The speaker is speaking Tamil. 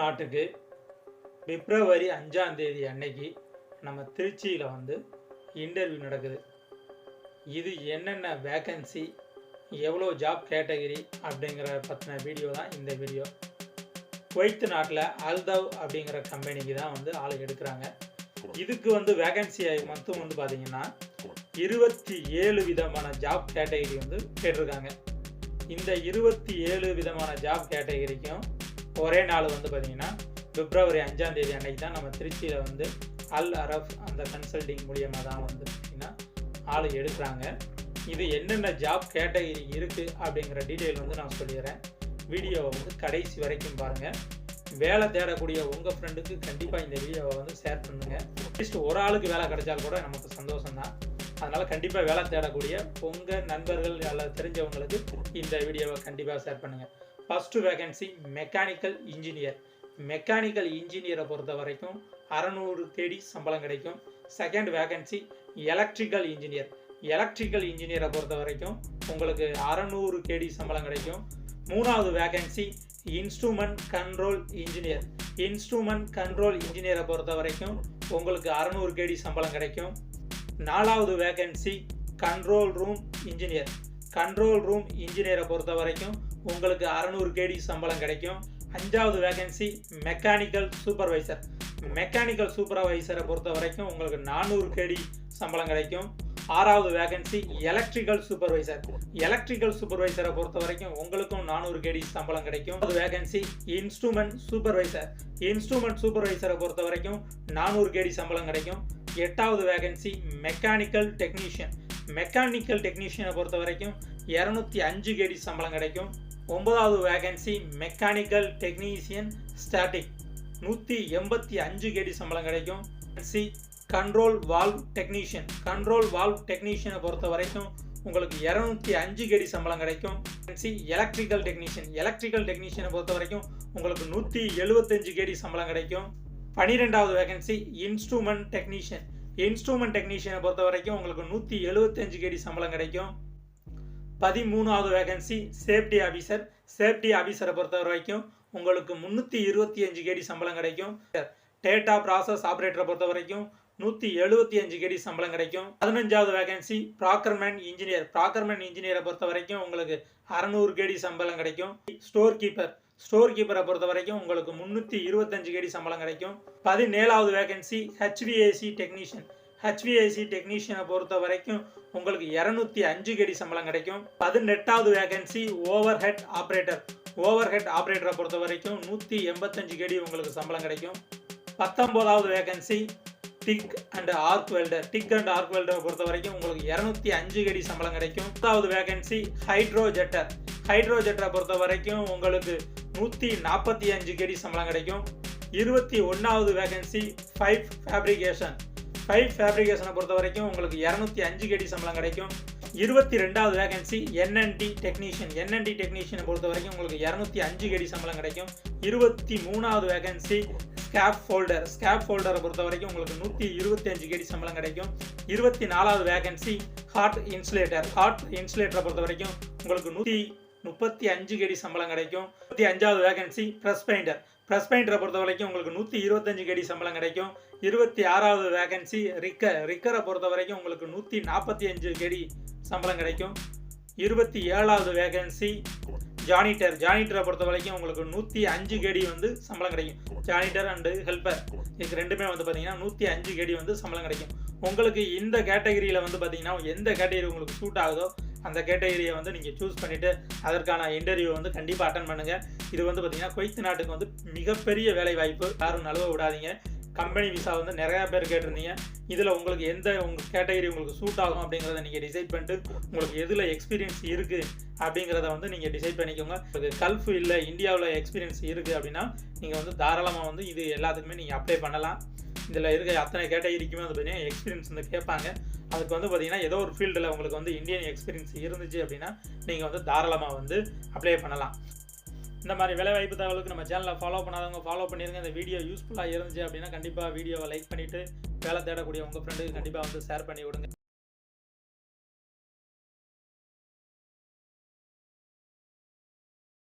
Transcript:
நாட்டுக்கு பிப்ரவரி அஞ்சாம் தேதி அன்னைக்கு நம்ம திருச்சியில் வந்து இன்டர்வியூ நடக்குது. இது என்னென்ன வேக்கன்சி எவ்வளோ ஜாப் கேட்டகரி அப்படிங்கிற பற்றின வீடியோ தான் இந்த வீடியோ குவைத் நாட்டில் அல்தவ் அப்படிங்கிற கம்பெனிக்கு தான் வந்து ஆள் எடுக்கிறாங்க. இதுக்கு வந்து வேகன்சி மொத்தம் வந்து பார்த்தீங்கன்னா இருபத்தி ஏழு விதமான ஜாப் கேட்டகரி வந்து கேட்டிருக்காங்க. இந்த இருபத்தி ஏழு விதமான ஜாப் கேட்டகரிக்கும் ஒரே நாள் வந்து பார்த்தீங்கன்னா பிப்ரவரி அஞ்சாம் தேதி அன்னைக்கு தான் நம்ம திருச்சியில் வந்து அல் அரஃப் அந்த கன்சல்டிங் மூலியமாக தான் வந்து பார்த்தீங்கன்னா ஆள் எடுக்கிறாங்க. இது என்னென்ன ஜாப் கேட்டகரி இருக்குது அப்படிங்கிற டீட்டெயில் வந்து நான் சொல்லிடுறேன். வீடியோவை வந்து கடைசி வரைக்கும் பாருங்கள் வேலை தேடக்கூடிய உங்கள் ஃப்ரெண்டுக்கு கண்டிப்பாக இந்த வீடியோவை வந்து ஷேர் பண்ணுங்கள் அட்லீஸ்ட் ஒரு ஆளுக்கு வேலை கிடைச்சால் கூட நமக்கு சந்தோஷம் தான் அதனால் கண்டிப்பாக வேலை தேடக்கூடிய உங்கள் நண்பர்கள் அல்லது தெரிஞ்சவங்களுக்கு இந்த வீடியோவை கண்டிப்பாக ஷேர் பண்ணுங்கள் first vacancy mechanical engineer mechanical இன்ஜினியரை பொறுத்த வரைக்கும் அறநூறு தேடி சம்பளம் கிடைக்கும். Second vacancy electrical engineer electrical இன்ஜினியரை பொறுத்த வரைக்கும் உங்களுக்கு அறநூறு கேடி சம்பளம் கிடைக்கும். மூணாவது vacancy instrument control engineer instrument control இன்ஜினியரை பொறுத்த வரைக்கும் உங்களுக்கு அறநூறு கேடி சம்பளம் கிடைக்கும். நாலாவது vacancy control room engineer control room இன்ஜினியரை பொறுத்த வரைக்கும் உங்களுக்கு அறநூறு கேடி சம்பளம் கிடைக்கும். அஞ்சாவது வேகன்சி மெக்கானிக்கல் சூப்பர்வைசர் மெக்கானிக்கல் சூப்பர்வைசரை பொறுத்த வரைக்கும் உங்களுக்கு நானூறு கேடி சம்பளம் கிடைக்கும். ஆறாவது வேகன்சி எலக்ட்ரிக்கல் சூப்பர்வைசர் எலக்ட்ரிக்கல் சூப்பர்வைசரை பொறுத்த வரைக்கும் உங்களுக்கும் நானூறு கேடி சம்பளம் கிடைக்கும். அது வேகன்சி இன்ஸ்ட்ருமெண்ட் சூப்பர்வைசர் இன்ஸ்ட்ருமெண்ட் சூப்பர்வைசரை பொறுத்த வரைக்கும் நானூறு கேடி சம்பளம் கிடைக்கும். எட்டாவது வேகன்சி மெக்கானிக்கல் டெக்னீஷியன் மெக்கானிக்கல் டெக்னீஷியனை பொறுத்த வரைக்கும் இரநூத்தி அஞ்சு கேடி சம்பளம் கிடைக்கும். ஒன்பதாவது வேகன்சி மெக்கானிக்கல் டெக்னீஷியன் ஸ்டாட்டிக் நூற்றி எண்பத்தி அஞ்சு கேடி சம்பளம் கிடைக்கும். C control valve technician control valve டெக்னீஷியனை பொறுத்த வரைக்கும் உங்களுக்கு இரநூத்தி அஞ்சு கேடி சம்பளம் கிடைக்கும். சி எலக்ட்ரிக்கல் டெக்னீஷியன் எலக்ட்ரிக்கல் டெக்னீஷியனை பொறுத்த வரைக்கும் உங்களுக்கு நூற்றி எழுபத்தஞ்சு கேடி சம்பளம் கிடைக்கும். பனிரெண்டாவது வேகன்சி இன்ஸ்ட்ருமெண்ட் டெக்னீஷியன் இன்ஸ்ட்ருமெண்ட் டெக்னீஷியனை பொறுத்த வரைக்கும் உங்களுக்கு நூற்றி எழுபத்தஞ்சு கேடி சம்பளம் கிடைக்கும். பதிமூணாவது வேகன்சி சேஃப்டி ஆஃபீஸர் சேஃப்டி ஆஃபீஸரை பொறுத்த வரைக்கும் உங்களுக்கு முந்நூற்றி இருபத்தி அஞ்சு கேடி சம்பளம் கிடைக்கும். டேட்டா ப்ராசஸ் ஆப்ரேட்டரை பொறுத்த வரைக்கும் நூற்றி எழுபத்தி அஞ்சு கேடி சம்பளம் கிடைக்கும். பதினஞ்சாவது வேகன்சி ப்ராக்கர்மேன் இன்ஜினியர் ப்ராக்கர்மேன் இன்ஜினியரை பொறுத்த வரைக்கும் உங்களுக்கு அறநூறு கேடி சம்பளம் கிடைக்கும். ஸ்டோர் கீப்பர் ஸ்டோர் கீப்பரை பொறுத்த வரைக்கும் உங்களுக்கு முந்நூற்றி இருபத்தஞ்சு கேடி சம்பளம் கிடைக்கும். பதினேழாவது வேகன்சி ஹெச்விஏசி டெக்னீஷியன் ஹெச்விஐசி டெக்னீஷியனை பொறுத்த வரைக்கும் உங்களுக்கு இரநூத்தி அஞ்சு கடி சம்பளம் கிடைக்கும். பதினெட்டாவது vacancy overhead operator overhead ஆப்ரேட்டரை பொறுத்த வரைக்கும் நூற்றி எண்பத்தஞ்சு கடி உங்களுக்கு சம்பளம் கிடைக்கும். பத்தொம்போதாவது vacancy TIG and arc welder TIG and arc வெல்டரை பொறுத்த வரைக்கும் உங்களுக்கு இரநூத்தி அஞ்சு கடி சம்பளம் கிடைக்கும். பத்தாவது வேகன்சி ஹைட்ரோ ஜெட்டர் ஹைட்ரோ ஜெட்டரை பொறுத்த வரைக்கும் உங்களுக்கு நூற்றி நாற்பத்தி அஞ்சு கடி சம்பளம் கிடைக்கும். இருபத்தி ஒன்றாவது வேகன்சி ஃபைவ் ஃபேப்ரிகேஷன் ஃபைவ் ஃபேப்ரிகேஷனை பொறுத்த வரைக்கும் உங்களுக்கு இரநூத்தி அஞ்சு கடி சம்பளம் கிடைக்கும். இருபத்தி ரெண்டாவது வேகன்சி என்என்டி டெக்னீஷியன் என்என்டி டெக்னீஷியனை பொறுத்த வரைக்கும் உங்களுக்கு இரநூத்தி அஞ்சு கடி சம்பளம் கிடைக்கும். இருபத்தி மூணாவது வேகன்சி ஸ்கேப் ஃபோல்டர் ஸ்கேப் ஃபோல்டரை பொறுத்த வரைக்கும் உங்களுக்கு நூற்றி இருபத்தி அஞ்சு கேடி சம்பளம் கிடைக்கும். இருபத்தி நாலாவது வேகன்சி ஹார்ட் இன்சுலேட்டர் ஹார்ட் இன்சுலேட்டரை பொறுத்த வரைக்கும் உங்களுக்கு நூற்றி முப்பத்தி அஞ்சு கடி சம்பளம் கிடைக்கும். முப்பத்தி அஞ்சாவது வேகன்சி ப்ரெஸ் பெயிண்டர் ப்ரெஸ் பெயிண்டரை பொறுத்த வரைக்கும் உங்களுக்கு நூற்றி இருபத்தஞ்சு கடி சம்பளம் கிடைக்கும். இருபத்தி ஆறாவது வேகன்சி ரிக்கர் ரிக்கரை பொறுத்த வரைக்கும் உங்களுக்கு நூற்றி நாற்பத்தி அஞ்சு கடி சம்பளம் கிடைக்கும். இருபத்தி ஏழாவது வேகன்சி ஜானிட்டர் ஜானிட்டரை பொறுத்த வரைக்கும் உங்களுக்கு நூற்றி அஞ்சு கேடி வந்து சம்பளம் கிடைக்கும். ஜானிட்டர் அண்டு ஹெல்ப்பர் இதுக்கு ரெண்டுமே வந்து பார்த்தீங்கன்னா நூற்றி அஞ்சு கேடி வந்து சம்பளம் கிடைக்கும். உங்களுக்கு இந்த கேட்டகரியில் வந்து பார்த்தீங்கன்னா எந்த கேட்டகரி உங்களுக்கு சூட் ஆகுதோ அந்த கேட்டகரியை வந்து நீங்கள் சூஸ் பண்ணிவிட்டு அதற்கான இன்டர்வியூ வந்து கண்டிப்பாக அட்டன் பண்ணுங்கள் இது வந்து பார்த்திங்கன்னா குவைத் நாட்டுக்கு வந்து மிகப்பெரிய வேலை வாய்ப்பு யாரும் நழுவ விடாதீங்க. கம்பெனி விசா வந்து நிறையா பேர் கேட்டிருந்தீங்க. இதில் உங்களுக்கு எந்த உங்கள் கேட்டகரி உங்களுக்கு சூட் ஆகும் அப்படிங்கிறத நீங்கள் டிசைட் பண்ணிட்டு உங்களுக்கு எதில் எக்ஸ்பீரியன்ஸ் இருக்குது அப்படிங்கிறத வந்து நீங்கள் டிசைட் பண்ணிக்கோங்க. உங்களுக்கு கல்ஃப் இல்லை இந்தியாவில் எக்ஸ்பீரியன்ஸ் இருக்குது அப்படின்னா நீங்கள் வந்து தாராளமாக வந்து இது எல்லாத்துக்குமே நீங்கள் அப்ளை பண்ணலாம். இதில் இருக்க அத்தனை கேட்டகரிக்குமே வந்து பார்த்தீங்கன்னா எக்ஸ்பீரியன்ஸ் வந்து கேட்பாங்க. அதுக்கு வந்து பார்த்தீங்கன்னா ஏதோ ஒரு ஃபீல்டில் உங்களுக்கு வந்து இந்தியன் எக்ஸ்பீரியன்ஸ் இருந்துச்சு அப்படின்னா நீங்கள் வந்து தாராளமாக வந்து அப்ளை பண்ணலாம். இந்த மாதிரி வேலைவாய்ப்பு தகவலுக்கு நம்ம சேனலை ஃபாலோ பண்ணாதவங்க ஃபாலோ பண்ணிருங்க. இந்த வீடியோ யூஸ்ஃபுல்லாக இருந்துச்சு அப்படின்னா கண்டிப்பாக வீடியோவை லைக் பண்ணிவிட்டு வேலை தேடக்கூடிய உங்கள் ஃப்ரெண்டுக்கு கண்டிப்பாக வந்து ஷேர் பண்ணி விடுங்க